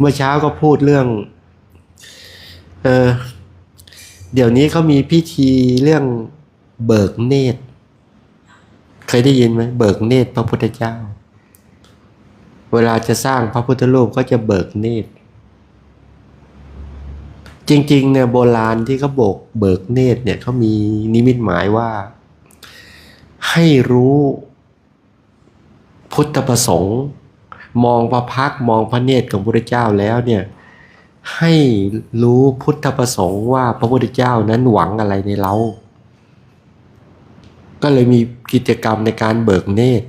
เมื่อเช้าก็พูดเรื่อง เออเดี๋ยวนี้เขามีพิธีเรื่องเบิกเนตร เคยได้ยินไหมเบิกเนตรพระพุทธเจ้า เวลาจะสร้างพระพุทธรูปก็จะเบิกเนตร จริง ๆ เนี่ยโบราณที่เขาโบกเบิกเนตรเนี่ยเขามีนิมิตหมายว่า ให้รู้พุทธประสงค์ มองพระพักมองพระเนตรของพระพุทธเจ้าแล้วเนี่ยให้รู้พุทธประสงค์ว่าพระพุทธเจ้านั้นหวังอะไรในเรา ก็เลยมีกิจกรรมในการเบิกเนตร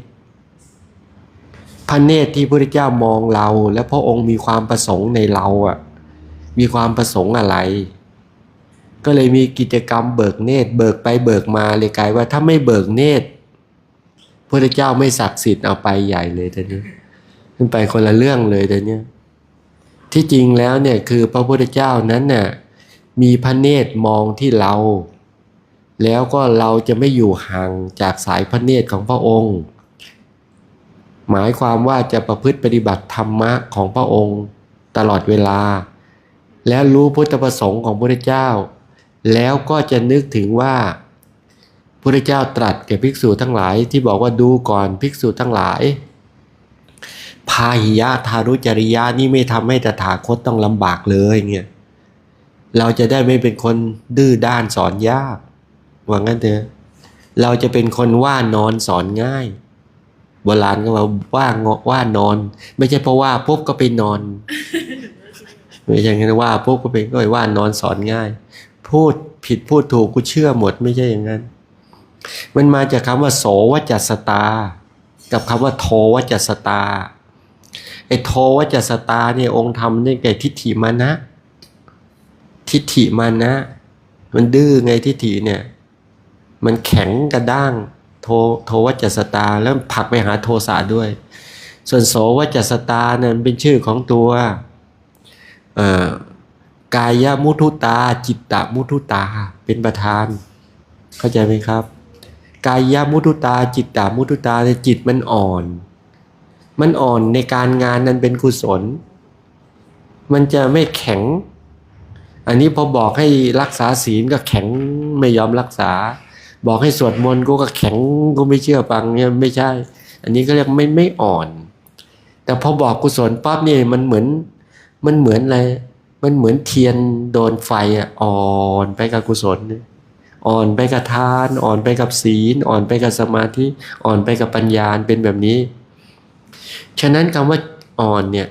พระเนตรที่พระพุทธเจ้ามองเรา และพระองค์มีความประสงค์ในเราอะมีความประสงค์อะไร ก็เลยมีกิจกรรมเบิกเนตร เบิกไปเบิกมาเลยกลายว่าถ้าไม่เบิกเนตรพระพุทธเจ้าไม่ศักดิ์สิทธิ์เอาไปใหญ่เลยแต่นี้ ขึ้นไปคนละเรื่องเลยแต่เนี้ยที่จริงแล้วเนี่ยคือพระพุทธเจ้านั้นน่ะมีพระเนตรมองที่เรา แล้วก็เราจะไม่อยู่ห่างจากสายพระเนตรของพระองค์ หมายความว่าจะประพฤติปฏิบัติธรรมะของพระองค์ตลอดเวลา แล้วรู้พุทธประสงค์ของพระพุทธเจ้า แล้วก็จะนึกถึงว่าพระพุทธเจ้าตรัสแก่ภิกษุทั้งหลายที่บอกว่าดูก่อนภิกษุทั้งหลาย พาหิยะทารุจริยะนี่ไม่ทำให้ตถาคตต้องลำบากเลยเงี้ยเราจะได้ไม่เป็นคนดื้อด้านสอนยากว่างั้นเถอะเราจะเป็นคนว่านอนสอนง่าย โบราณก็ว่าว่างว่านอน ไม่ใช่เพราะว่าปุ๊บก็ไปนอน ไม่ใช่งั้นว่าปุ๊บก็ไปก็ไว่านอนสอนง่าย พูดผิดพูดถูกกูเชื่อหมดไม่ใช่อย่างนั้น มันมาจากคำว่าโสวจัสตา กับคำว่าโทวจัสตา ไอ้โทวจัสตาเนี่ยองค์ธรรมเนี่ยแก่ทิฏฐิมานะ ทิฏฐิมานะ มันดื้อไงทิฏฐิเนี่ย มันแข็งกระด้างโทโทวจัสตาแล้วผลักไปหาโทสะด้วย ส่วนโสวจัสตาเนี่ยมันเป็นชื่อของตัวกายมุทุตา จิตตมุทุตาเป็นประธาน เข้าใจไหมครับ กายมุทุตา จิตตมุทุตาเนี่ยจิตมันอ่อน มันอ่อนในการงานนั้นเป็นกุศล มันจะไม่แข็ง อันนี้พอบอกให้รักษาศีลก็แข็งไม่ยอมรักษา บอกให้สวดมนต์กูก็แข็งกูไม่เชื่อฟังเนี่ยไม่ใช่ อันนี้ก็เรียกไม่ไม่อ่อน แต่พอบอกกุศลปั๊บเนี่ยมันเหมือนมันเหมือนอะไรมันเหมือนเทียนโดนไฟอะอ่อนไปกับกุศลอ่อนไปกับทาน อ่อนไปกับศีล อ่อนไปกับสมาธิ อ่อนไปกับปัญญาเป็นแบบนี้ ฉะนั้นคำว่าอ่อนเนี่ย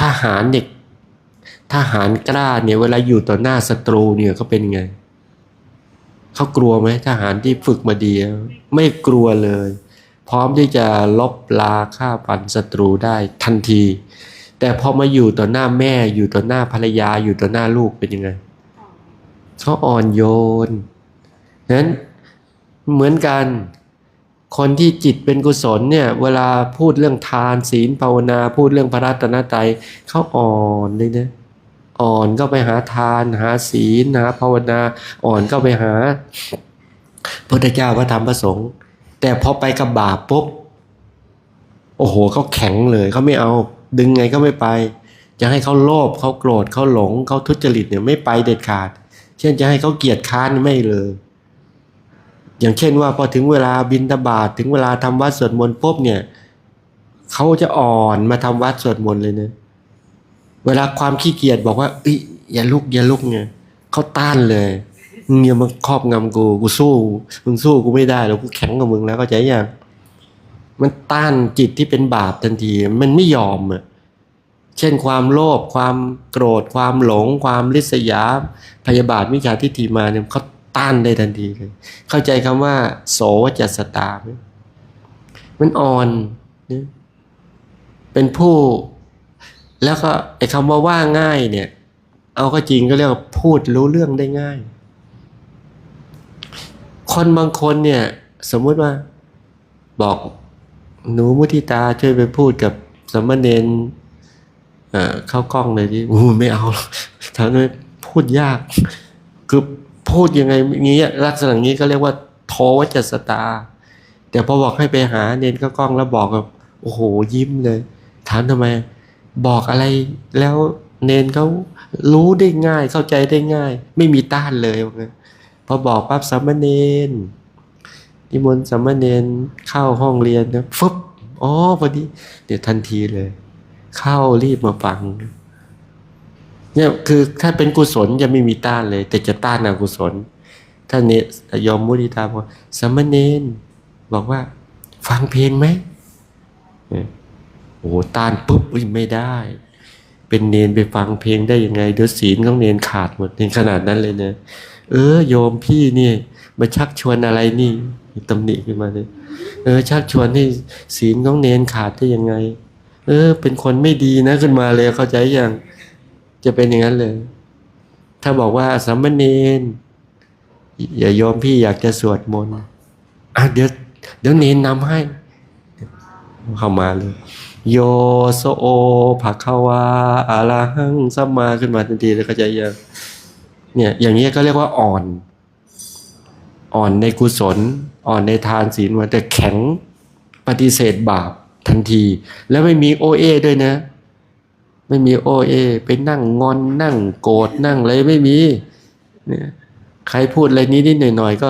ทหารเด็กทหารกล้าเนี่ยเวลาอยู่ต่อหน้าศัตรูเนี่ยเขาเป็นไงเขากลัวไหมทหารที่ฝึกมาดีไม่กลัวเลย พร้อมที่จะลบลาฆ่าฟันศัตรูได้ทันที แต่พอมาอยู่ต่อหน้าแม่อยู่ต่อหน้าภรรยาอยู่ต่อหน้าลูกเป็นยังไงเขาอ่อนโยนนั้นเหมือนกัน คนที่จิตเป็นกุศลเนี่ยเวลาพูดเรื่องทานศีลภาวนา พูดเรื่องพระรัตนตรัยเขาอ่อนเลยนะอ่อนก็ไปหาทานหาศีลหาภาวนา อ่อนก็ไปหาพุทธเจ้าพระธรรมพระสงฆ์แต่พอไปกับบาปปุ๊บโอ้โหเขาแข็งเลยเขาไม่เอา ดึงไงก็ไม่ไป จะให้เขาโลภเขาโกรธเขาหลงเขาทุจริตเนี่ยไม่ไปเด็ดขาด เช่นจะให้เขาเกียจค้านไม่เลย อย่างเช่นว่าพอถึงเวลาบินตบาตถึงเวลาทำวัดสวดมนต์ปุ๊บเนี่ยเขาจะอ่อนมาทำวัดสวดมนต์เลยนะเวลาความขี้เกียจบอกว่าเอ้ยอย่าลุกอย่าลุกเนี่ยเขาต้านเลยมึงอย่ามาครอบงำกูกูสู้มึงสู้กูไม่ได้แล้วกูแข็งกับมึงแล้วก็ใจยังมันต้านจิตที่เป็นบาปทันที มันไม่ยอมอะเช่นความโลภความโกรธ ความหลง ความริษยาพยาบาทมิจฉาทิฏฐิมาเนี่ยเขา ต้านได้ทันทีเลย เข้าใจคำว่า โสวจัสตาไหมมันอ่อนเนี่ยเป็นผู้ แล้วก็ไอ้คำว่าว่าง่ายเนี่ย เอาก็จริงก็เรียกว่าพูดรู้เรื่องได้ง่าย คนบางคนเนี่ย สมมุติว่า บอกหนูมุทิตาช่วยไปพูดกับสมณเณรเข้ากล้องเลยดิโอ้ไม่เอาทำให้พูดยาก คือ พูดยังไงงี้ลักษณะนี้ก็เรียกว่าโทวจัสตา แต่พอบอกให้ไปหาเนนเขากล้องแล้วบอกกับโอ้โหยิ้มเลย ถามทำไม บอกอะไรแล้วเนนเขารู้ได้ง่าย เข้าใจได้ง่าย ไม่มีต้านเลยว่างั้นพอบอกปั๊บสามเณรนิมนต์สามเณรเข้าห้องเรียนนะฟึบอ๋อพอดี เดี๋ยวทันทีเลย เข้ารีบมาฟัง เนี่ยคือถ้าเป็นกุศลจะไม่มีต้านเลย แต่จะต้านอกุศลท่านเนี่ยยอมมุทิตาบอกสามเณรบอกว่า ฟังเพลงไหมโอ้โหต้านปุ๊บไม่ได้ เป็นเนนไปฟังเพลงได้ยังไงเดี๋ยวศีลของเนนขาดหมดในขนาดนั้นเลยเนี่ยเออโยมพี่เนี่ยมาชักชวนอะไรนี่ตำหนิขึ้นมาเลยเออ ชักชวนให้ศีลของเนนขาดได้ยังไง เออ เป็นคนไม่ดีนะขึ้นมาเลยเข้าใจยัง จะเป็นอย่างนั้นเลย ถ้าบอกว่าสามเณรอย่าโยมพี่อยากจะสวดมนต์อะเดี๋ยวเดี๋ยวเนนนำให้ เข้ามาเลย โยโซโอภะคะวาอะระหังสัมมาขึ้นมาทันทีเลยเข้าใจยังเนี่ย อย่างนี้ก็เรียกว่าอ่อน อ่อนในกุศล อ่อนในทานศีลมาแต่แข็งปฏิเสธบาปทันที แล้วไม่มีโอเอด้วยนะ ไม่มีโอเอไปนั่งงอนนั่งโกรธนั่งอะไรไม่มีเนี่ยใครพูดอะไรนิดนิดหน่อยๆก็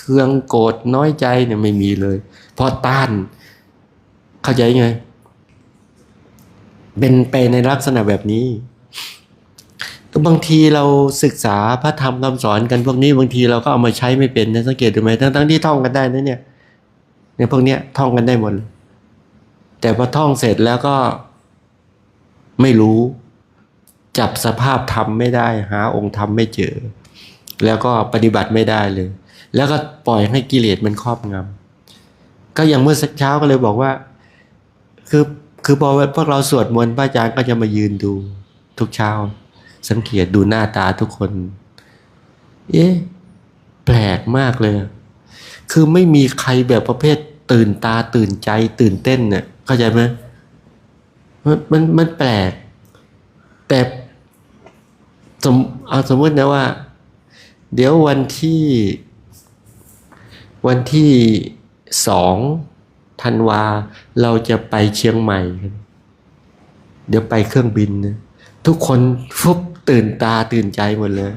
เครืองโกรธน้อยใจเนี่ยไม่มีเลยเพราะต้าน เข้าใจไง เป็นไปในลักษณะแบบนี้ก็บางทีเราศึกษาพระธรรมคำสอนกันพวกนี้บางทีเราก็เอามาใช้ไม่เป็นนะสังเกตดูไหมทั้งๆที่ท่องกันได้นะเนี่ยเนี่ยพวกเนี้ยท่องกันได้หมดแต่พอท่องเสร็จแล้วก็ ไม่รู้ จับสภาพธรรมไม่ได้ หาองค์ธรรมไม่เจอ แล้วก็ปฏิบัติไม่ได้เลย แล้วก็ปล่อยให้กิเลสมันครอบงำก็อย่างเมื่อสักเช้าก็เลยบอกว่า คือคือพอพวกเราสวดมนต์พระอาจารย์ก็จะมายืนดูทุกเช้า สังเกตดูหน้าตาทุกคน เอ๊ะแปลกมากเลย คือไม่มีใครแบบประเภทตื่นตาตื่นใจตื่นเต้นเนี่ยเข้าใจไหม มันมันมันแปลก แต่สมเอาสมมตินะว่า เดี๋ยววันที่ วันที่สองธันวา เราจะไปเชียงใหม่ เดี๋ยวไปเครื่องบินนะทุกคนฟุบตื่นตาตื่นใจหมดเลย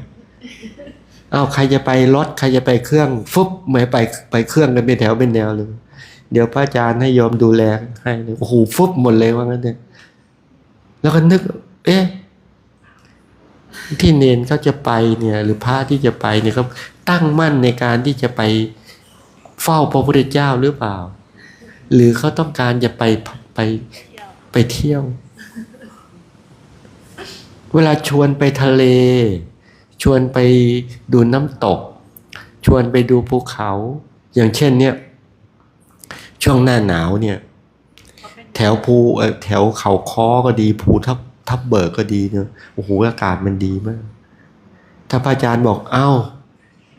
เอาใครจะไปรถใครจะไปเครื่องฟุบไม่ไปไปเครื่องกันเป็นแถวเป็นแนวเลย เดี๋ยวพระอาจารย์ให้โยมดูแลให้เลยโอ้โหฟุบหมดเลยว่างั้นเนี่ย แล้วก็นึก เอ๊ะที่เนนเขาจะไปเนี่ย หรือพระที่จะไปเนี่ยเขาตั้งมั่นในการที่จะไปเฝ้าพระพุทธเจ้าหรือเปล่า หรือเขาต้องการจะไปไปไปเที่ยว เวลาชวนไปทะเล ชวนไปดูน้ำตก ชวนไปดูภูเขา อย่างเช่นเนี่ย ช่วงหน้าหนาวเนี่ย แถวภูเอ่แถวเขาค้อก็ดีภูทับทับเบิกก็ดีเนี่ยโอ้โหอากาศมันดีมาก ถ้าพระอาจารย์บอกเอ้า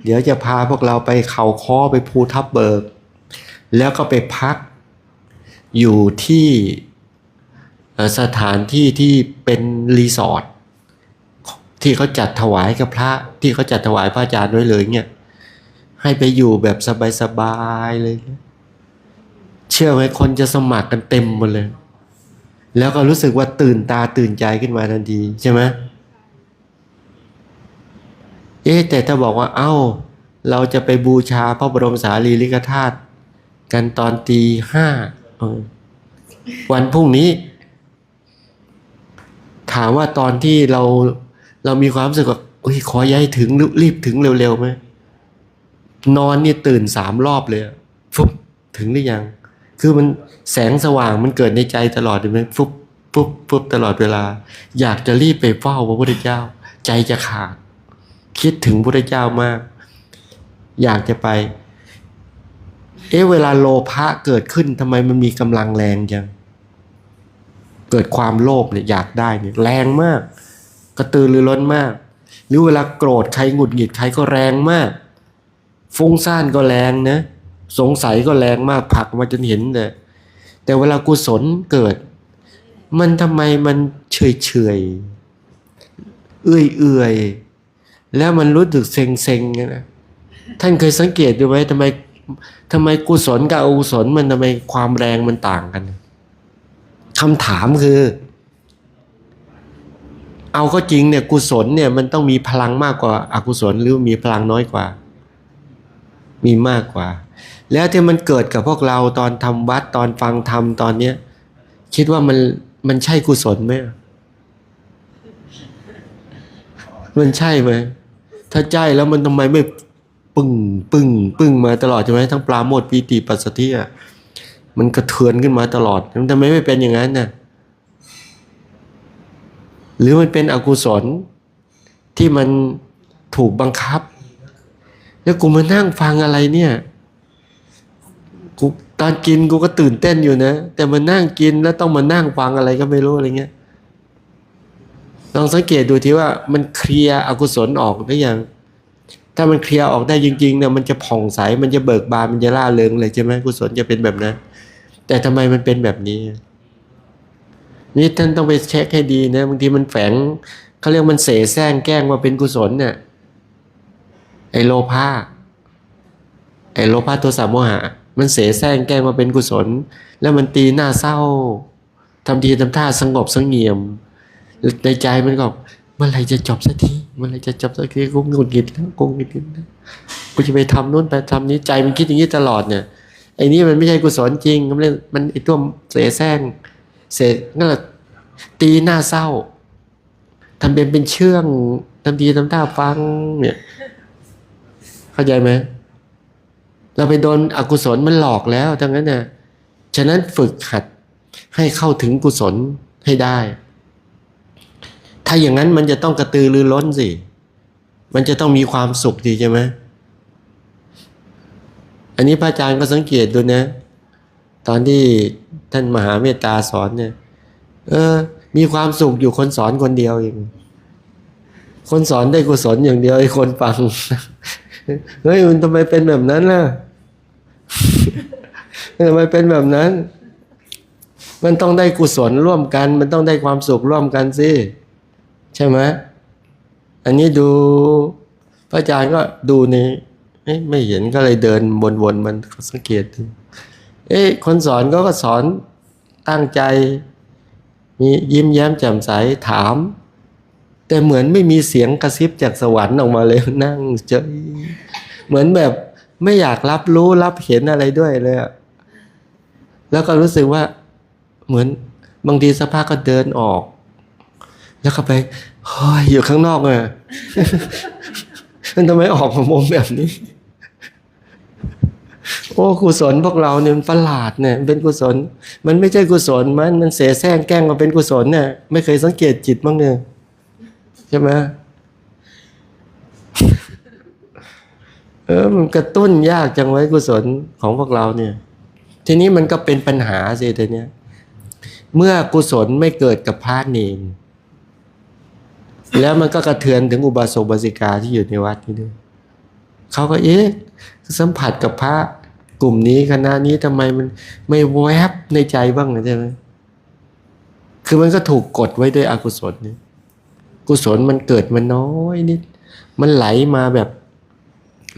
เดี๋ยวจะพาพวกเราไปเขาค้อไปภูทับเบิก แล้วก็ไปพักอยู่ที่สถานที่ที่เป็นรีสอร์ทที่เขาจัดถวายกับพระที่เขาจัดถวายพระอาจารย์ไว้เลยเนี่ยให้ไปอยู่แบบสบายๆเลยเชื่อไหมคนจะสมัครกันเต็มหมดเลย แล้วก็รู้สึกว่าตื่นตาตื่นใจขึ้นมาทันทีใช่ไหมเอ๊แต่ถ้าบอกว่าเอ้า เราจะไปบูชาพระบรมสารีริกธาตุกันตอนตีห้าวันพรุ่งนี้ ถามว่าตอนที่เราเรามีความรู้สึกว่าโอ้ยขอย้ายถึงรีบถึงเร็วๆไหมนอนนี่ตื่นสามรอบเลยอะฟุบถึงหรือยัง คือมันแสงสว่างมันเกิดในใจตลอดเลยไหมฟุบฟุบฟุบตลอดเวลา อยากจะรีบไปเฝ้าพระพุทธเจ้า ใจจะขาด คิดถึงพระพุทธเจ้ามาก อยากจะไป เอ๊ะเวลาโลภะเกิดขึ้นทำไมมันมีกำลังแรงจังเกิดความโลภเนี่ยอยากได้เนี่ยแรงมาก กระตือรือร้นมาก หรือเวลาโกรธใครหงุดหงิดใครก็แรงมากฟุ้งซ่านก็แรงนะ สงสัยก็แรงมากผลักมาจนเห็นเลยแต่เวลากุศลเกิด มันทำไมมันเฉยเฉยเอื่อยเอื่อยแล้วมันรู้สึกเซ็งเซ็งนะท่านเคยสังเกตดูไหมทำไมทำไมกุศลกับอกุศลมันทำไมความแรงมันต่างกันคำถามคือ เอาก็จริงเนี่ยกุศลเนี่ยมันต้องมีพลังมากกว่าอากุศลหรือมีพลังน้อยกว่า มีมากกว่า แล้วที่มันเกิดกับพวกเราตอนทำวัดตอนฟังธรรมตอนเนี้ยคิดว่ามันมันใช่กุศลไหมมันใช่ไหมถ้าใช่แล้วมันทำไมไม่ปึ้งปึ้งปึ้งมาตลอดใช่ไหมทั้งปราโมทย์ปีติปัสสติอะมันกระเทือนขึ้นมาตลอดมันทำไมไม่เป็นอย่างนั้นน่ะหรือมันเป็นอกุศลที่มันถูกบังคับ แล้วกูมานั่งฟังอะไรเนี่ย ตอนกินกูก็ตื่นเต้นอยู่นะ แต่มานั่งกินแล้วต้องมานั่งฟังอะไรก็ไม่รู้อะไรเงี้ยลองสังเกตดูทีว่ามันเคลียร์อกุศลออกได้ยังถ้ามันเคลียร์ออกได้จริงๆเนี่ยมันจะผ่องใสมันจะเบิกบานมันจะล่าเริงเลยใช่ไหมกุศลจะเป็นแบบนั้น แต่ทำไมมันเป็นแบบนี้ นี่ท่านต้องไปเช็คให้ดีนะบางทีมันแฝงเขาเรียกมันเสแสร้งแกล้งว่าเป็นกุศลเนี่ยไอโลภะไอโลภะตัวสามโมหะ มันเสแสร้งแกล้งว่าเป็นกุศล แล้วมันตีหน้าเศร้าทำทีทำท่าสงบสงเงียมในใจมันก็เมื่อไรจะจบสักทีเมื่อไรจะจบสักทีกูหงุดหงิดแล้วกูหงุดหงิดแล้วกูจะไปทำนู่นไปทำนี้ใจมันคิดอย่างนี้ตลอดเนี่ยไอ้นี่มันไม่ใช่กุศลจริง มันเลยมันไอ้ตัวเสแสร้งเสนั่นแหละตีหน้าเศร้าทำเป็นเป็นเชื่องทำทีทำท่าฟังเนี่ย เข้าใจไหม เราไปโดนอกุศลมันหลอกแล้วทั้งนั้นน่ะฉะนั้นฝึกหัดให้เข้าถึงกุศลให้ได้ ถ้าอย่างนั้นมันจะต้องกระตือรือร้นสิ มันจะต้องมีความสุขดีใช่ไหมอันนี้พระอาจารย์ก็สังเกตดูนะ ตอนที่ท่านมหาเมตตาสอนเนี่ย เออ มีความสุขอยู่คนสอนคนเดียวเอง คนสอนได้กุศลอย่างเดียวไอ้คนฟัง เฮ้ยมันทำไมเป็นแบบนั้นล่ะ ทำไมเป็นแบบนั้น มันต้องได้กุศลร่วมกัน มันต้องได้ความสุขร่วมกันสิใช่ไหมอันนี้ดู พระอาจารย์ก็ดูนี่เอ๊ะไม่เห็นก็เลยเดินวนๆมันสังเกตดูเอ๊ะคนสอนก็ก็สอนตั้งใจ มียิ้มแย้มแจ่มใสถาม แต่เหมือนไม่มีเสียงกระซิบจากสวรรค์ออกมาเลยนั่งเฉยเหมือนแบบ ไม่อยากรับรู้รับเห็นอะไรด้วยเลยแล้วก็รู้สึกว่าเหมือนบางทีสภาพกก็เดินออก แล้วก็ไปเฮ้ยอยู่ข้างนอกเลยมันทำไมออกมามุมแบบนี้ โอ้กุศลพวกเราเนี่ยมันประหลาดเนี่ยเป็นกุศล มันไม่ใช่กุศลมันมันเสแสร้งแกล้งมาเป็นกุศลเนี่ยไม่เคยสังเกตจิตบ้างเนี่ยใช่ไหม เออมันกระตุ้นยากจังไว้กุศลของพวกเราเนี่ย ทีนี้มันก็เป็นปัญหาสิทีเนี้ยเมื่อกุศลไม่เกิดกับพระเนนแล้วมันก็กระเทือนถึงอุบาสกบาสิกาที่อยู่ในวัดนี้ด้วยเขาก็เอ๊ะสัมผัสกับพระกลุ่มนี้คณะนี้ทำไมมันไม่แวบในใจบ้างใช่ไหมคือมันก็ถูกกดไว้ด้วยอกุศลนี่กุศลมันเกิดมาน้อยนิด มันไหลมาแบบ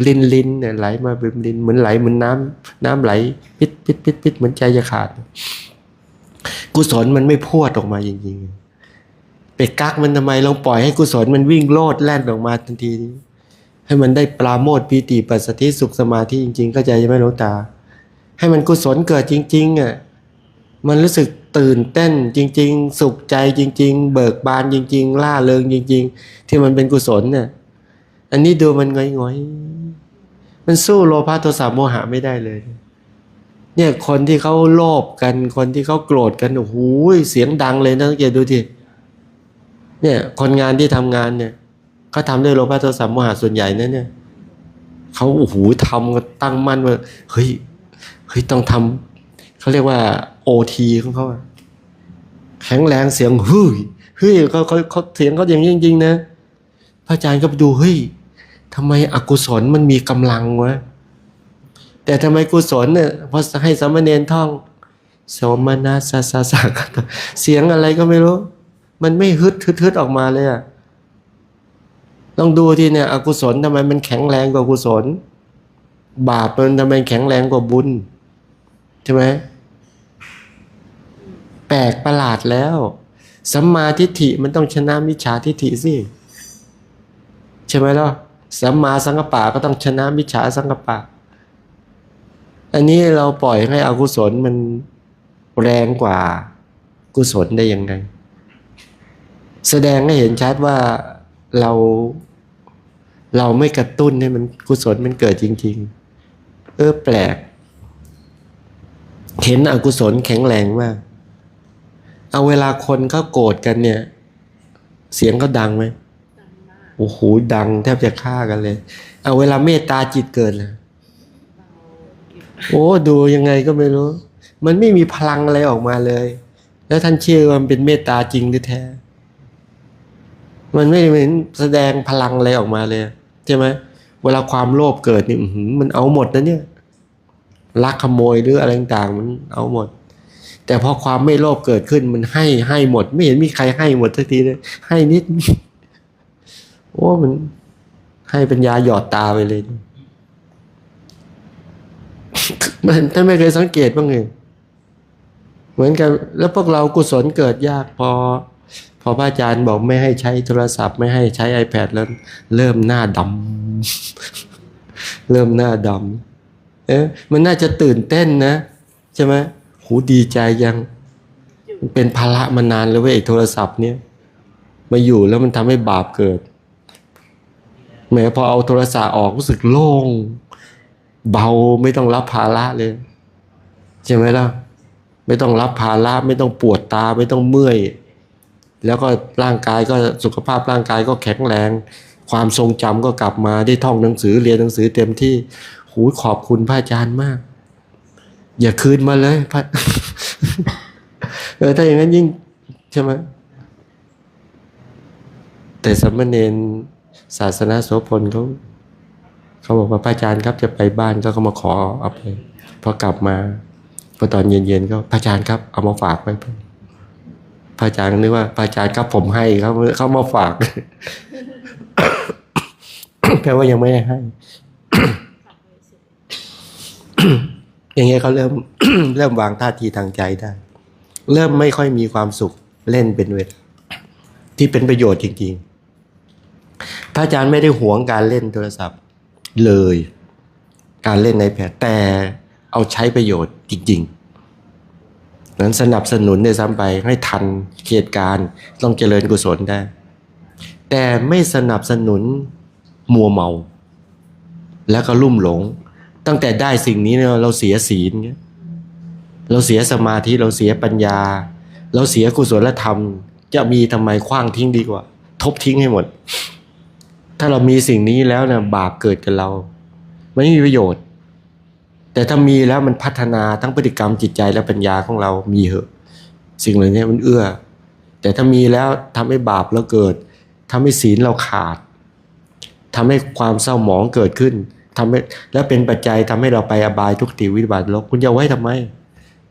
ลินลินเนี่ยไหลมาเป็นลินเหมือนไหลเหมือนน้ำน้ำไหลปิดปิดปิดปิดเหมือนใจจะขาด กุศลมันไม่พวดออกมาจริงๆไปกักมันทำไมลองปล่อยให้กุศลมันวิ่งโลดแล่นออกมาทันที ให้มันได้ปราโมทปีติปัสสติสุขสมาธิจริงๆเข้าใจไหมหลวงตา ให้มันกุศลเกิดจริงๆอะมันรู้สึกตื่นเต้นจริง ๆ สุขใจจริง ๆ เบิกบานจริง ๆ ล่าเริงจริง ๆ ที่มันเป็นกุศลเนี่ย อันนี้ดูมันง่อยๆ มันสู้โลภะโทสะโมหะไม่ได้เลย เนี่ยคนที่เขาโลภกันคนที่เขาโกรธกันโอ้โหเสียงดังเลยนะสังเกตดูทีเนี่ยคนงานที่ทำงานเนี่ยเขาทำด้วยโลภะโทสะโมหะส่วนใหญ่นั่นเนี่ยเขาโอ้โหทำกันตั้งมั่นว่าเฮ้ยเฮ้ยต้องทำเขาเรียกว่าโอทีของเขาแข็งแรงเสียงเฮ้ยเฮ้ยเขาเขาเขาเสียงเขาอย่างจริงๆนะพระอาจารย์ก็ไปดูเฮ้ย ทำไมอกุศลมันมีกำลังวะแต่ทำไมกุศลเนี่ยพอให้สามเณรท่องโสมนัสสะสะสะเสียงอะไรก็ไม่รู้ มันไม่ฮึดฮึดฮึดออกมาเลยอะลองดูที่เนี่ยอกุศลทำไมมันแข็งแรงกว่ากุศล บาปมันทำไมแข็งแรงกว่าบุญใช่ไหมแปลกประหลาดแล้วสัมมาทิฏฐิมันต้องชนะมิจฉาทิฏฐิสิใช่ไหมล่ะ สัมมาสังกปะก็ต้องชนะมิจฉาสังกปะ อันนี้เราปล่อยให้อกุศลมันแรงกว่ากุศลได้ยังไง แสดงให้เห็นชัดว่าเราเราไม่กระตุ้นให้มันกุศลมันเกิดจริง ๆ เออแปลก เห็นอกุศลแข็งแรงมาก เอาเวลาคนเขาโกรธกันเนี่ย เสียงเขาดังไหม โอ้โหดังแทบจะฆ่ากันเลย เอาเวลาเมตตาจิตเกิดนะเบาเก็บโอ้ดูยังไงก็ไม่รู้ มันไม่มีพลังอะไรออกมาเลย แล้วท่านเชื่อว่ามันเป็นเมตตาจริงหรือแท้ มันไม่เหมือนแสดงพลังอะไรออกมาเลยใช่ไหมเวลาความโลภเกิดนี่อื้อหือมันเอาหมดนะเนี่ยลักขโมยหรืออะไรต่างๆมันเอาหมด แต่พอความไม่โลภเกิดขึ้นมันให้ให้หมด ไม่เห็นมีใครให้หมดสักทีเลยให้นิด โอ้มันให้ปัญญาหยอดตาไปเลยมันท่านไม่เคยสังเกตบ้างเลยเหมือนกันแล้วพวกเรากุศลเกิดยากพอ พอพระอาจารย์บอกไม่ให้ใช้โทรศัพท์ ไม่ให้ใช้ iPad แล้ว เริ่มหน้าดำเริ่มหน้าดำเอ๊ะมันน่าจะตื่นเต้นนะ ใช่ไหมหูดีใจยัง เป็นภาระมานานแล้วเว้ยไอ้โทรศัพท์เนี่ย มาอยู่แล้วมันทำให้บาปเกิด แหมพอเอาโทรศัพท์ออกรู้สึกโล่ง เบาไม่ต้องรับภาระเลย ใช่ไหมล่ะ ไม่ต้องรับภาระไม่ต้องปวดตาไม่ต้องเมื่อย แล้วก็ร่างกายก็สุขภาพร่างกายก็แข็งแรง ความทรงจำก็กลับมาได้ท่องหนังสือเรียนหนังสือเต็มที่หูขอบคุณพระอาจารย์มาก อย่าคืนมาเลยพระเออถ้าอย่างนั้นยิ่งใช่ไหมแต่สามเณร ศาสนาโสพลเขาเขาบอกว่าพระอาจารย์ครับจะไปบ้านก็เขามาขอเอาไปพอกลับมาพอตอนเย็นๆก็พระอาจารย์ครับเอามาฝากไว้พระอาจารย์นึกว่าพระอาจารย์ครับผมให้เขาเขามาฝากแปลว่ายังไม่ได้ให้ขับไปเสร็จอย่างเงี้ยเขาเริ่มเริ่มวางท่าทีทางใจได้ เริ่มไม่ค่อยมีความสุขเล่นเป็นเวทที่เป็นประโยชน์จริง ๆ พระอาจารย์ไม่ได้หวงการเล่นโทรศัพท์เลย การเล่นในแพดแต่เอาใช้ประโยชน์จริงๆนั้นสนับสนุนเนี่ยซ้ำไปให้ทันเหตุการณ์ต้องเจริญกุศลได้ แต่ไม่สนับสนุนมัวเมา แล้วก็ลุ่มหลง ตั้งแต่ได้สิ่งนี้เราเสียศีลเงี้ยเราเสียสมาธิเราเสียปัญญา เราเสียกุศลธรรม จะมีทำไมคว้างทิ้งดีกว่า ทบทิ้งให้หมด ถ้าเรามีสิ่งนี้แล้วเนี่ยบาปเกิดกับเรา ไม่มีประโยชน์ แต่ถ้ามีแล้วมันพัฒนาทั้งพฤติกรรมจิตใจและปัญญาของเรามีเหอะ สิ่งเหล่านี้มันเอื้อ แต่ถ้ามีแล้วทำให้บาปเราเกิดทำให้ศีลเราขาดทำให้ความเศร้าหมองเกิดขึ้นทำให้และเป็นปัจจัยทำให้เราไปอบายทุกติวิบัติโลกคุณจะเอาไว้ทำไม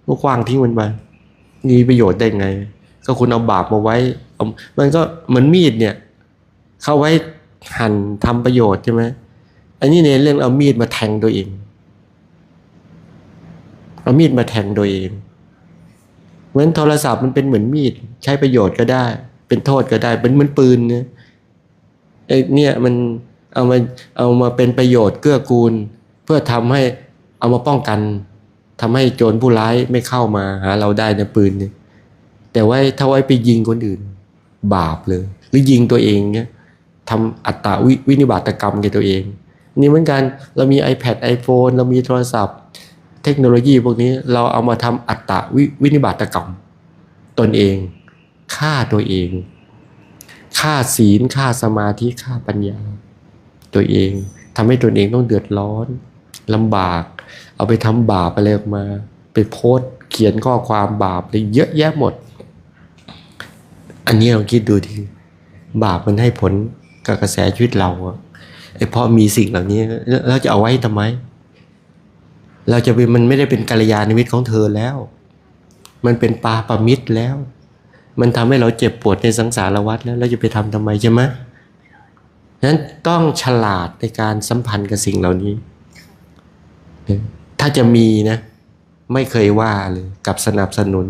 ก็กว้างทิ้งมันไปมีประโยชน์ได้ไง ก็คุณเอาบาปมาไว้มันก็เหมือนมีดเนี่ย เข้าไว้ หั่นทำประโยชน์ใช่ไหมอันนี้เนี่ยเรื่องเอามีดมาแทงตัวเอง เอามีดมาแทงตัวเองเหมือนโทรศัพท์มันเป็นเหมือนมีด ใช้ประโยชน์ก็ได้ เป็นโทษก็ได้ เป็นเหมือนปืนเนี่ยไอ้เนี่ยมันเอามาเอามาเป็นประโยชน์เกื้อกูล เพื่อทำให้เอามาป้องกันทำให้โจรผู้ร้ายไม่เข้ามาหาเราได้ในปืนเนี่ยแต่ว่าถ้าไว้ไปยิงคนอื่น บาปเลย หรือยิงตัวเองเนี่ย ทำอัตตาวิวินิบาตกรรมแก่ตัวเอง นี่เหมือนกันเรามี iPad iPhone เรามีโทรศัพท์ เทคโนโลยีพวกนี้เราเอามาทำอัตตาวิวินิบาตกรรม ตนเองฆ่าตัวเองฆ่าศีลฆ่าสมาธิฆ่าปัญญา ตัวเองทำให้ตนเองต้องเดือดร้อนลำบาก เอาไปทำบาปอะไรออกมา ไปโพสเขียนข้อความบาปอะไรเยอะแยะหมด อันนี้เราคิดดูทีบาปมันให้ผล กับกระแสชีวิตเราไอ้พราะมีสิ่งเหล่านี้แล้วเราจะเอาไว้ทำไม เราจะเป็นมันไม่ได้เป็นกัลยาณมิตรของเธอแล้ว มันเป็นปาปมิตรแล้ว มันทำให้เราเจ็บปวดในสังสารวัฏแล้วเราจะไปทำทำไมใช่ไหมนั้นต้องฉลาดในการสัมพันธ์กับสิ่งเหล่านี้ ถ้าจะมีนะ ไม่เคยว่าเลยกับสนับสนุน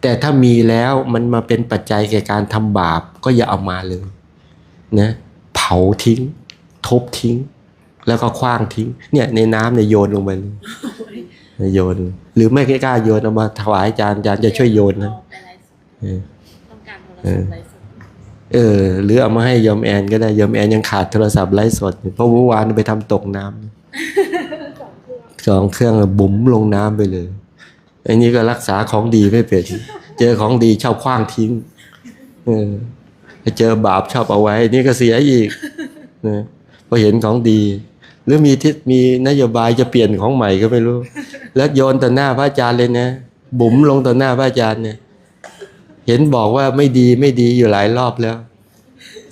แต่ถ้ามีแล้วมันมาเป็นปัจจัยแก่การทำบาปก็อย่าเอามาเลยนะาทิ้งทุบทิ้ง แล้วก็คว้างทิ้ง เนี่ย ในน้ำเนี่ยโยนลงไปเลยโยน หรือไม่กล้าโยนเอามาถวายอาจารย์อาจารย์จะช่วยโยนนะเอาไปไลฟ์สดเออต้องการโทรศัพท์ไลฟ์สดเออหรือเอามาให้ยอมแอนก็ได้ยอมแอนยังขาดโทรศัพท์ไร้สดอยู่เพราะเมื่อวานไปทำตกน้ำสองเครื่องสองเครื่องบุ๋มลงน้ำไปเลยอันนี้ก็รักษาของดีไม่เป็น เจอของดีชอบคว้างทิ้ง เออ เจอบาปชอบเอาไว้ นี่ก็เสียอีกนะพอเห็นของดี หรือมีทิศมีนโยบายจะเปลี่ยนของใหม่ก็ไม่รู้ แล้วโยนต่อหน้าพระอาจารย์เลยนะบุ๋มลงต่อหน้าพระอาจารย์เนี่ย เห็นบอกว่าไม่ดีไม่ดีอยู่หลายรอบแล้ว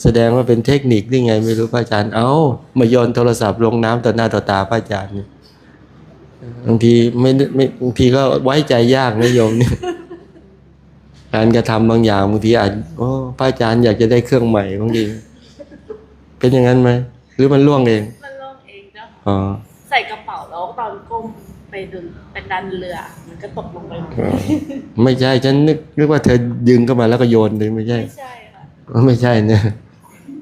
แสดงว่าเป็นเทคนิคได้ไง ไม่รู้พระอาจารย์ เอา้ามาโยนโทรศัพท์ลงน้ำต่อหน้าต่อตาพระอาจารย์เนี่ยบางทีไม่ไม่บางทีก็ไว้ใจยากนะโยมเนี่ย การกระทำบางอย่างบางทีอาจโอ้พระอาจารย์อยากจะได้เครื่องใหม่บางทีเป็นอย่างนั้นไหมหรือมันล่วงเอง มันลงเองเจ้าอ๋อใส่กระเป๋าแล้วตอนก้มไปดึงไปดันเรือ มันก็ตกลงไปหมดอ๋อไม่ใช่ฉันนึกนึกว่าเธอดึงเข้ามาแล้วก็โยนเลยไม่ใช่ ไม่ใช่ค่ะอ๋อไม่ใช่เนี่ย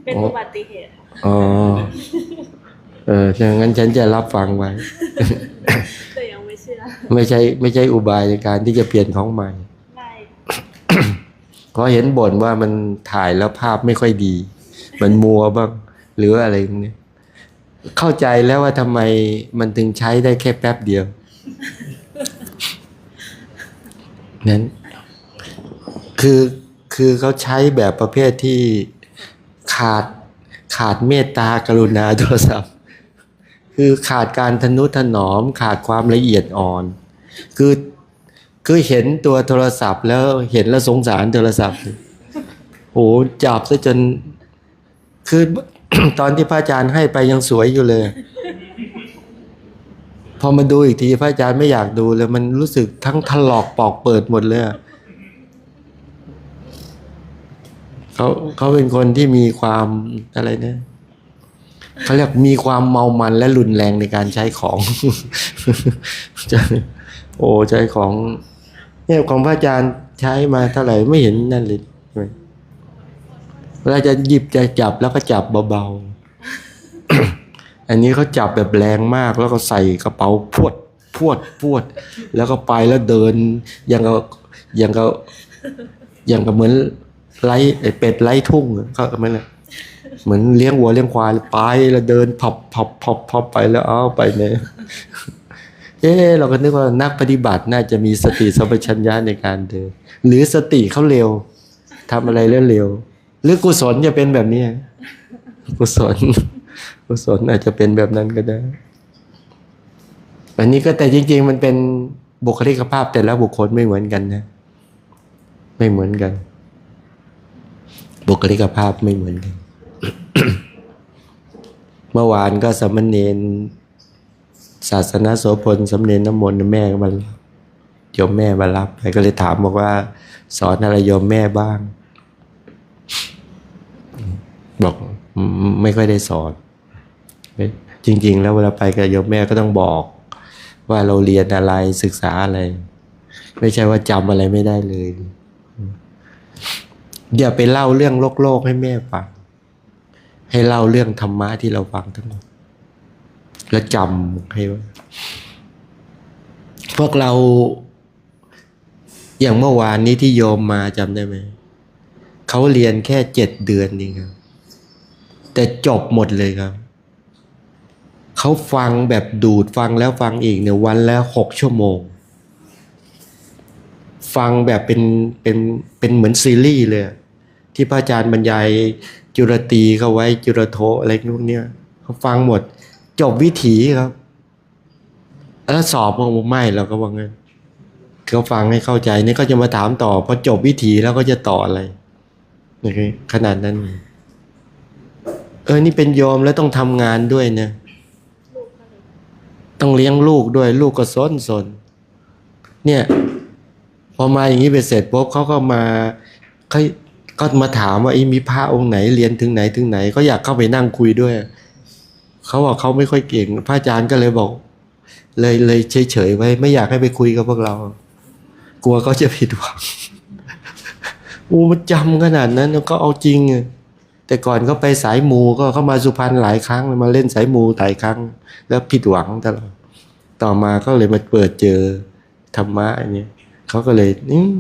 เป็นอ๋ออุบัติเหตุค่ะอ๋อเออถ้างั้นฉันจะรับฟังไว้แต่ยังไม่เชื่อไม่ใช่ ไม่ใช่อุบายในการที่จะเปลี่ยนของใหม่ เพราเห็นบ่นว่ามันถ่ายแล้วภาพไม่ค่อยดี มันมัวบ้างหรืออะไรอย่เงี้ยเข้าใจแล้วว่าทำไมมันถึงใช้ได้แค่แป๊บเดียว นั้น คือคือเขาใช้แบบประเภทที่ขาดขาดเมตตากรุณาโทรศัพท์ คือขาดการทนุถนอมขาดความละเอียดอ่อน คือ คือเห็นตัวโทรศัพท์ แล้วเห็นแล้วสงสารโทรศัพท์โอ้จับซะจน คือตอนที่พระอาจารย์ให้ไปยังสวยอยู่เลย พอมาดูอีกทีพระอาจารย์ไม่อยากดูเลยมันรู้สึกทั้งถลอกปอกเปิดหมดเลยเขาเขาเป็นคนที่มีความอะไรเนี่ยเขาเรียกมีความเมามันและรุนแรงในการใช้ของจะโอ้ใช้ของ เนี่ยของพระอาจารย์ใช้มาเท่าไหร่ไม่เห็นนั่นเลยเวลาจะหยิบจะจับแล้วก็จับเบาๆ อันนี้เขาจับแบบแรงมากแล้วก็ใส่กระเป๋าพวดพวดพวด แล้วก็ไปแล้วเดินอย่างกับอย่างกับอย่างกับเหมือนไล่เป็ดไล่ทุ่งเขาไม่เลยเหมือนเลี้ยงวัวเลี้ยงควายไปแล้วเดินพับพับพับพับไปแล้วเอาไปเนี่ย เอ๊เราก็นึกว่านักปฏิบัติน่าจะมีสติสัมปชัญญะในการเดิน หรือสติเขาเร็วทำอะไรเร็วหรือกุศลจะเป็นแบบนี้กุศลกุศลอาจจะเป็นแบบนั้นก็ได้อันนี้ก็แต่จริง ๆ มันเป็นบุคลิกภาพแต่ละบุคคลไม่เหมือนกันนะ ไม่เหมือนกัน บุคลิกภาพไม่เหมือนกัน เมื่อวานก็สามเณร ศาสนาโสพลสำเร็จน้ำมนต์แม่ก็มาโยมแม่มารับไปก็เลยถามบอกว่า สอนอะไรโยมแม่บ้าง บอกไม่ค่อยได้สอน จริง ๆ แล้วเวลาไปกับโยมแม่ก็ต้องบอก ว่าเราเรียนอะไรศึกษาอะไร ไม่ใช่ว่าจำอะไรไม่ได้เลยอย่าไปเล่าเรื่องโลกโลกให้แม่ฟัง ให้เล่าเรื่องธรรมะที่เราฟังทั้งหมด แล้วจำให้ไว้พวกเราอย่างเมื่อวานนี้ที่โยมมาจำได้ไหม เขาเรียนแค่เจ็ดเดือนเองครับ แต่จบหมดเลยครับ เขาฟังแบบดูดฟังแล้วฟังอีกเนี่ยวันละหกชั่วโมง ฟังแบบเป็นเป็นเป็นเหมือนซีรีส์เลย ที่พระอาจารย์บรรยายจุรตีเขาไว้จุรโทอะไรพวกเนี้ยเขาฟังหมด จบวิถีครับ แล้วสอบว่าไม่เราก็ว่างั้นเขาฟังให้เข้าใจนี่ก็จะมาถามต่อพอจบวิถีแล้วก็จะต่ออะไรนี่ขนาดนั้น เออนี่เป็นโยมแล้วต้องทำงานด้วยนะลูกก็เลยต้องเลี้ยงลูกด้วย ลูกก็สนสนเนี่ย พอมาอย่างนี้ไปเสร็จปุ๊บเขาก็มาเขาก็มาถามว่าไอ้มีพระองค์ไหนเรียนถึงไหนถึงไหน ก็อยากเข้าไปนั่งคุยด้วย เขาบอกเขาไม่ค่อยเก่ง พระอาจารย์ก็เลยบอก เลยเลยเฉยๆไว้ ไม่อยากให้ไปคุยกับพวกเรา กลัวเขาจะผิดหวังอูมันจำขนาดนั้นก็เอาจริงแต่ก่อนเขาไปสายมูก็เขามาสุพรรณหลายครั้งมาเล่นสายมูหลายครั้ง แล้วผิดหวังตลอดต่อมาก็เลยมาเปิดเจอธรรมะอันนี้เขาก็เลยอืม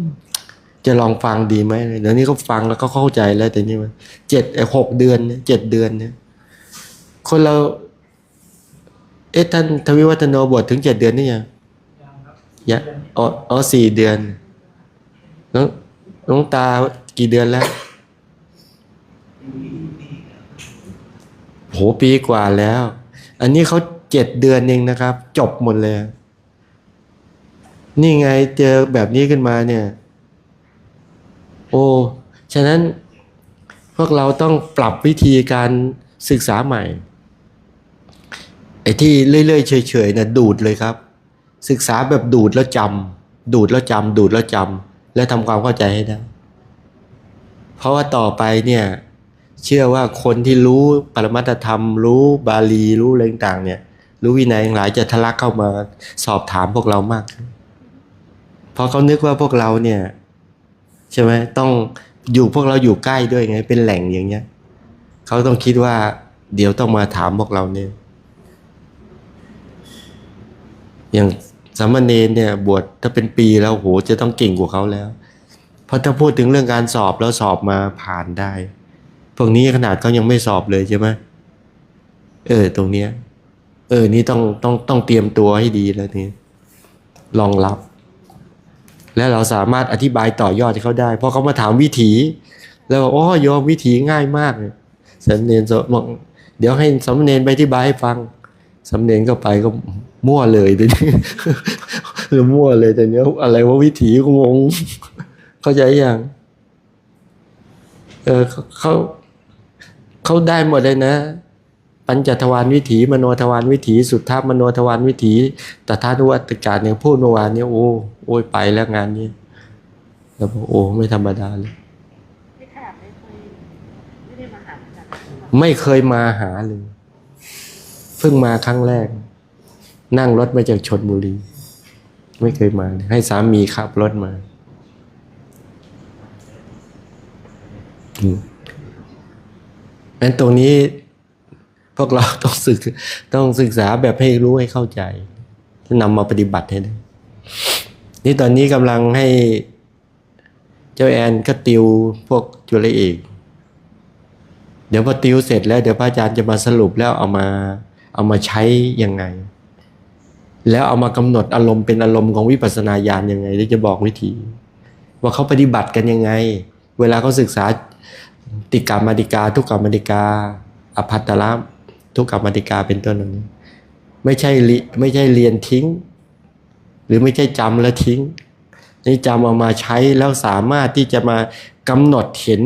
จะลองฟังดีไหมเดี๋ยวนี้เขาฟังแล้วก็เข้าใจแล้วแต่นี่มันเจ็ดเอ่อหกเดือนเนี่ยเจ็ดเดือนเนี่ย คนเรา เอ๊ะท่านทวิวัฒโนบวชถึงเจ็ดเดือนนี่ยังยังอ๋ออ๋อสี่เดือนน้องน้องตากี่เดือนแล้วโหปีกว่าแล้ว อันนี้เขาเจ็ดเดือนเองนะครับ จบหมดเลย นี่ไงเจอแบบนี้ขึ้นมาเนี่ย โอ้ ฉะนั้นพวกเราต้องปรับวิธีการศึกษาใหม่ ไอ้ที่เรื่อยๆเฉยๆนะดูดเลยครับ ศึกษาแบบดูดแล้วจำดูดแล้วจำดูดแล้วจำและทำความเข้าใจให้ได้เพราะว่าต่อไปเนี่ยเชื่อว่าคนที่รู้ปรมัตธรรม รู้บาลีรู้อะไรต่างเนี่ย รู้วินัยทั้งหลายจะทะลักเข้ามาสอบถามพวกเรามากขึ้นเพราะเขานึกว่าพวกเราเนี่ยใช่ไหมต้องอยู่พวกเราอยู่ใกล้ด้วยไง เป็นแหล่งอย่างเงี้ยเขาต้องคิดว่าเดี๋ยวต้องมาถามพวกเราเนี่ย อย่างสามเณรเนี่ยบวชถ้าเป็นปีแล้วโหจะต้องเก่งกว่าเขาแล้ว เพราะถ้าพูดถึงเรื่องการสอบแล้วสอบมาผ่านได้ พวกนี้ขนาดเขายังไม่สอบเลยใช่ไหมเออตรงเนี้ย เออนี่ต้องต้องต้องเตรียมตัวให้ดีแล้วนี่รองรับ และเราสามารถอธิบายต่อยอดให้เขาได้ เพราะเขามาถามวิถี แล้วบอกอ๋อโยมวิถีง่ายมากเลยสามเณรบอกเดี๋ยวให้สามเณรไปอธิบายให้ฟังสามเณรก็ไปก็ มั่วเลยเดี๋ยวนี้เออมั่วเลยแต่เนี้ยอะไรว่าวิถีกงงเข้าใจยังเออเขาเขาได้หมดเลยนะ ปัญจทวารวิถี มโนทวารวิถี สุทธามโนทวารวิถีแตถานุวัตการเนี่ยพูดเมื่อวานเนี่ยโอ้โอ้ยไปแล้วงานนี้แล้วบอกโอ้ไม่ธรรมดาเลยไม่เคยมาหาเลย เพิ่งมาครั้งแรก นั่งรถมาจากชนบุรี ไม่เคยมา ให้สามีขับรถมา อืมงั้นตรงนี้พวกเราต้องศึกต้องศึกษาแบบให้รู้ให้เข้าใจนำมาปฏิบัติให้ได้ นี่ตอนนี้กำลังให้เจ้าแอนก็ติวพวกจุลเอก เดี๋ยวพอติวเสร็จแล้วเดี๋ยวพระอาจารย์จะมาสรุปแล้วเอามาเอามาใช้ยังไง แล้วเอามากำหนดอารมณ์เป็นอารมณ์ของวิปัสสนาญาณยังไงที่จะบอกวิธี ว่าเขาปฏิบัติกันยังไง เวลาเขาศึกษาติกรรมาติกา ทุกกรรมมาติกาอภัตตละทุกกรรมมาติกาเป็นต้นนี้ไม่ใช่ไม่ใช่เรียนทิ้ง หรือไม่ใช่จำแล้วทิ้งนี่จำเอามาใช้แล้วสามารถที่จะมากำหนดเห็น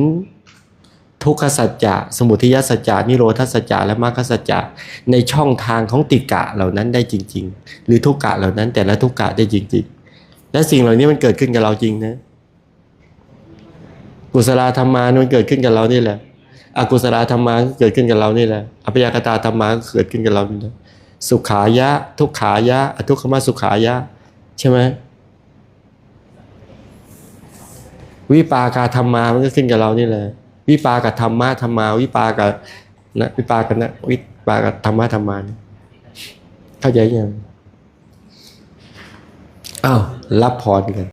ทุกขสัจจะสมุทัยสัจจะนิโรธสัจจะและมรรคสัจจะในช่องทางของติกะเหล่านั้นได้จริง ๆ หรือทุกกะเหล่านั้น แต่ละทุกกะได้จริง ๆ และสิ่งเหล่านี้มันเกิดขึ้นกับเราจริงนะกุศลธรรมามันเกิดขึ้นกับเรานี่แหละอกุศลธรรมาเกิดขึ้นกับเรานี่แหละอัปยากตาธรรมาเกิดขึ้นกับเรานี่แหละสุขายะ ทุกขายะอทุกขมสุขายะ ใช่ไหมวิปากาธรรมามันก็ขึ้นกับเรานี่แหละ วิปากธรรมะธรรมาวิปากนะวิปากนะวิปากธรรมะธรรมานเข้าใจยังอ้าวรับพรกัน